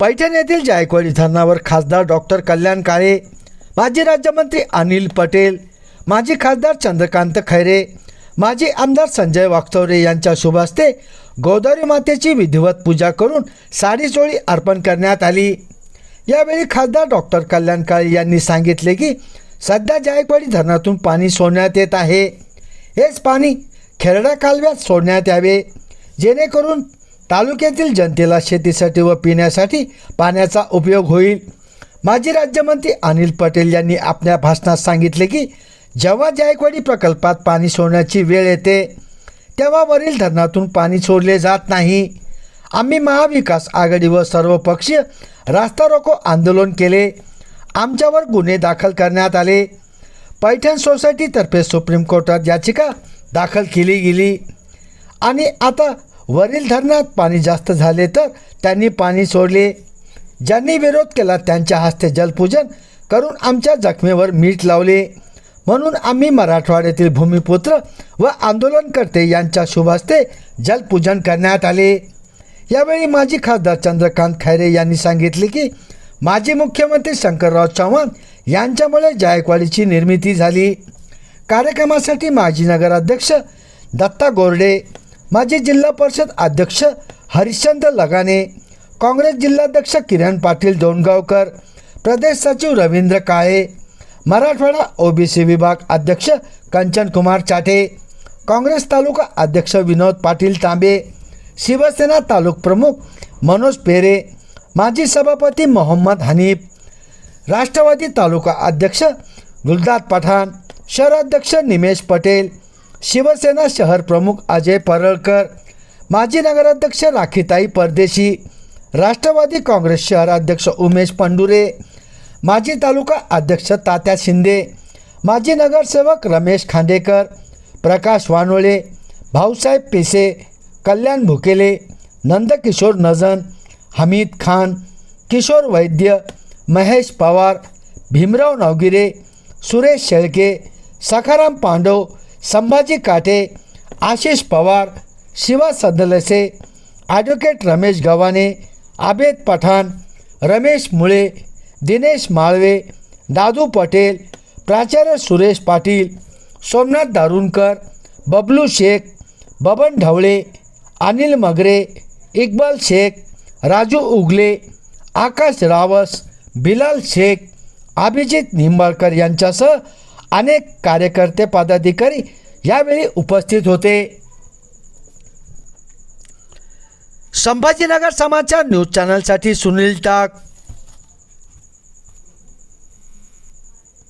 पैठण येथील जायकवाडी धरणावर खासदार डॉक्टर कल्याण काळे माजी राज्यमंत्री अनिल पटेल माजी खासदार चंद्रकांत खैरे माजी आमदार संजय वागचौरे यांच्या शुभ हस्ते गोदावरी मातेची विधिवत पूजा करून साडीचोळी अर्पण करण्यात आली. यावेळी खासदार डॉक्टर कल्याण काळे यांनी सांगितले की सध्या जायकवाडी धरणातून पाणी सोडण्यात येत आहे. हेच पाणी खेरडा कालव्यात सोडण्यात यावे. जेणेकरून तालुक्यातील जनतेला शेतीसाठी व पिण्यासाठी पाण्याचा उपयोग होईल. माजी राज्यमंत्री अनिल पटेल यांनी आपल्या भाषणात सांगितले की जेव्हा जायकवाडी प्रकल्पात पाणी सोडण्याची वेळ येते तेव्हा वरील धरणातून पाणी सोडले जात नाही. आम्ही महाविकास आघाडी व सर्व रास्ता रोको आंदोलन केले. आमच्यावर गुन्हे दाखल करण्यात आले. पैठण सोसायटीतर्फे सुप्रीम कोर्टात याचिका दाखल केली गेली. आणि आता वरील धरणात पाणी जास्त झाले तर त्यांनी पाणी सोडले. ज्यांनी विरोध केला त्यांच्या हस्ते जलपूजन करून आमच्या जखमेवर मीठ लावले. म्हणून आम्ही मराठवाड्यातील भूमिपुत्र व आंदोलनकर्ते यांच्या शुभ हस्ते जलपूजन करण्यात आले. यावेळी माजी खासदार चंद्रकांत खैरे यांनी सांगितले की माजी मुख्यमंत्री शंकरराव चव्हाण यांच्यामुळे जायकवाडीची निर्मिती झाली. कार्यक्रमासाठी माजी नगराध्यक्ष दत्ता गोरडे माजी जिल्हा परिषद अध्यक्ष हरिश्चंद्र लगाने काँग्रेस जिल्हाध्यक्ष किरण पाटील दोनगावकर प्रदेश सचिव रवींद्र काळे मराठवाडा ओबीसी विभाग अध्यक्ष कंचन कुमार चाटे काँग्रेस तालुका अध्यक्ष विनोद पाटील तांबे शिवसेना तालुक प्रमुख मनोज पेरे माजी सभापती मोहम्मद हनीफ राष्ट्रवादी तालुका अध्यक्ष गुलदाद पठाण शहराध्यक्ष निमेश पटेल शिवसेना शहर प्रमुख अजय परळकर माजी नगराध्यक्ष राखीताई परदेशी राष्ट्रवादी काँग्रेस शहराध्यक्ष उमेश पंडुरे माजी तालुका अध्यक्ष तात्या शिंदे माजी नगरसेवक रमेश खांडेकर प्रकाश वानोळे भाऊसाहेब पेसे कल्याण भुकेले नंदकिशोर नजन हमीद खान किशोर वैद्य महेश पवार भीमराव नवगिरे सुरेश शेळके सखाराम पांडव संभाजी काटे आशिष पवार शिवा सदलसे ॲडव्होकेट रमेश गव्हाणे आबेद पठाण रमेश मुळे दिनेश माळवे दादू पटेल प्राचार्य सुरेश पाटील सोमनाथ दारुणकर बबलू शेख बबन ढवळे अनिल मगरे इक्बाल शेख राजू उगले आकाश रावस बिलाल शेख अभिजित निंबाळकर यांच्यासह अनेक कार्यकर्ते पदाधिकारी यावेळी उपस्थित होते. संभाजीनगर समाचार न्यूज चॅनलसाठी सुनील टाक.